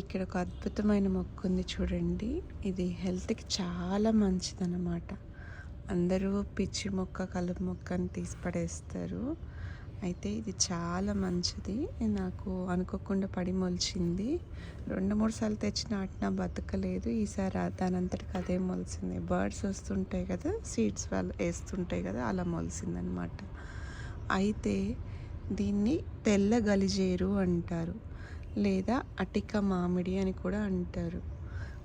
ఇక్కడ ఒక అద్భుతమైన మొక్క ఉంది చూడండి. ఇది హెల్త్కి చాలా మంచిదన్నమాట. అందరూ పిచ్చి మొక్క కలుపు మొక్క అని తీసి పడేస్తారు. అయితే ఇది చాలా మంచిది. నాకు అనుకోకుండా పడి మొలిచింది. రెండు మూడు సార్లు తెచ్చి నాటినా బతకలేదు. ఈసారి దానంతటికి అదే మొలిసింది. బర్డ్స్ వస్తుంటాయి కదా సీడ్స్ వాళ్ళు వేస్తుంటాయి కదా అలా మొలిసిందనమాట అయితే దీన్ని తెల్ల గలిజేరు అంటారు. లేదా అటిక మామిడి అని కూడా అంటారు.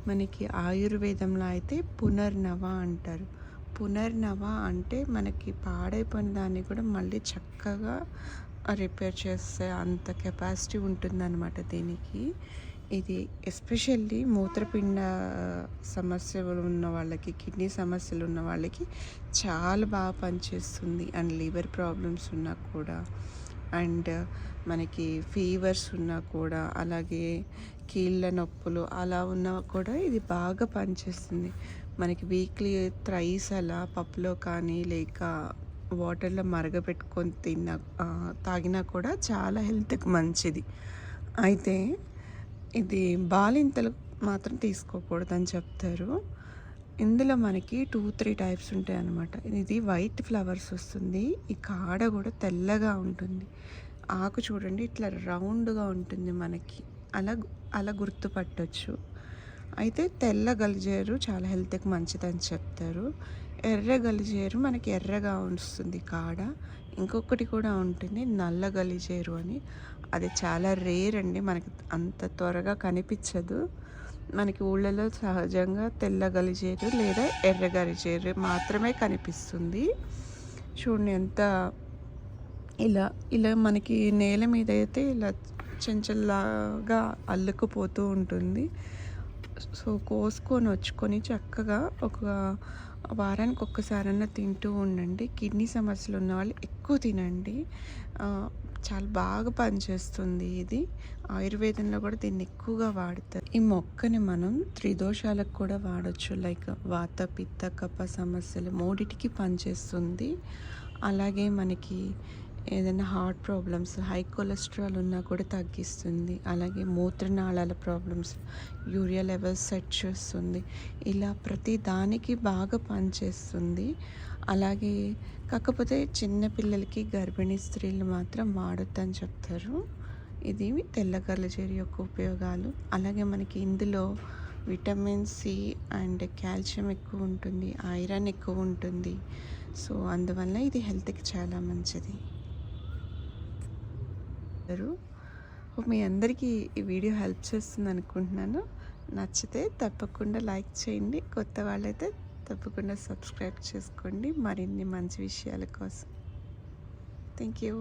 మనకి ఆయుర్వేదంలో అయితే పునర్నవ అంటారు. పునర్నవ అంటే మనకి పాడైపోయిన దాన్ని కూడా మళ్ళీ చక్కగా రిపేర్ చేసే అంత కెపాసిటీ ఉంటుందన్నమాట దీనికి. ఇది ఎస్పెషల్లీ మూత్రపిండ సమస్యలు ఉన్న వాళ్ళకి కిడ్నీ సమస్యలు ఉన్న వాళ్ళకి చాలా బాగా పనిచేస్తుంది. అండ్ లివర్ ప్రాబ్లమ్స్ ఉన్నా కూడా. అండ్ మనకి ఫీవర్స్ ఉన్నా కూడా అలాగే కీళ్ళ నొప్పులు అలా ఉన్నా కూడా ఇది బాగా పనిచేస్తుంది. మనకి వీక్లీ త్రైస్ అలా పప్పులో కానీ లేక వాటర్లో మరగపెట్టుకొని తిన్నా తాగినా కూడా చాలా హెల్త్కి మంచిది. అయితే ఇది బాలింతలు మాత్రం తీసుకోకూడదని చెప్తారు. ఇందులో మనకి టూ త్రీ టైప్స్ ఉంటాయి అన్నమాట. ఇది వైట్ ఫ్లవర్స్ వస్తుంది. ఈ కాడ కూడా తెల్లగా ఉంటుంది. ఆకు చూడండి ఇట్లా రౌండ్గా ఉంటుంది మనకి. అలా అలా గుర్తుపట్టొచ్చు. అయితే తెల్ల గలిజేరు చాలా హెల్త్కి మంచిదని చెప్తారు. ఎర్ర గలిజేరు మనకి ఎర్రగా వస్తుంది కాడ. ఇంకొకటి కూడా ఉంటుంది నల్ల గలిజేరు అని. అది చాలా రేర్ అండి. మనకి అంత త్వరగా కనిపించదు. మనకి ఊళ్ళలో సహజంగా తెల్ల గలిజేరు లేదా ఎర్ర గలిజేరు మాత్రమే కనిపిస్తుంది. చూడండి ఎంత ఇలా ఇలా మనకి నేల మీద అయితే ఇలా చెంచల్లాగా అల్లుకుపోతూ ఉంటుంది. సో కోసుకొని వచ్చుకొని చక్కగా ఒక వారానికి ఒక్కసారన్నా తింటూ ఉండండి. కిడ్నీ సమస్యలు ఉన్న వాళ్ళు ఎక్కువ తినండి. చాలా బాగా పనిచేస్తుంది ఇది. ఆయుర్వేదంలో కూడా దీన్ని ఎక్కువగా వాడతారు. ఈ మొక్కని మనం త్రిదోషాలకు కూడా వాడచ్చు. లైక్ వాత పిత్త కప సమస్యలు మూడిటికి పనిచేస్తుంది. అలాగే మనకి ఏదైనా హార్ట్ ప్రాబ్లమ్స్ హై కొలెస్ట్రాల్ ఉన్నా కూడా తగ్గిస్తుంది. అలాగే మూత్రనాళాల ప్రాబ్లమ్స్ యూరియా లెవెల్స్ సెట్ చేస్తుంది. ఇలా ప్రతి దానికి బాగా పనిచేస్తుంది. అలాగే కాకపోతే చిన్న పిల్లలకి గర్భిణీ స్త్రీలు మాత్రం వాడొద్దని చెప్తారు. ఇది తెల్ల గర్లజేరి యొక్క ఉపయోగాలు. అలాగే మనకి ఇందులో విటమిన్ సి అండ్ కాల్షియం ఎక్కువ ఉంటుంది ఐరన్ ఎక్కువ ఉంటుంది. సో అందువల్ల ఇది హెల్త్కి చాలా మంచిది. అందరూ. మీ అందరికీ ఈ వీడియో హెల్ప్ చేస్తుంది అనుకుంటున్నాను. నచ్చితే తప్పకుండా లైక్ చేయండి. కొత్త వాళ్ళైతే తప్పకుండా సబ్స్క్రైబ్ చేసుకోండి. మరిన్ని మంచి విషయాల కోసం. Thank you.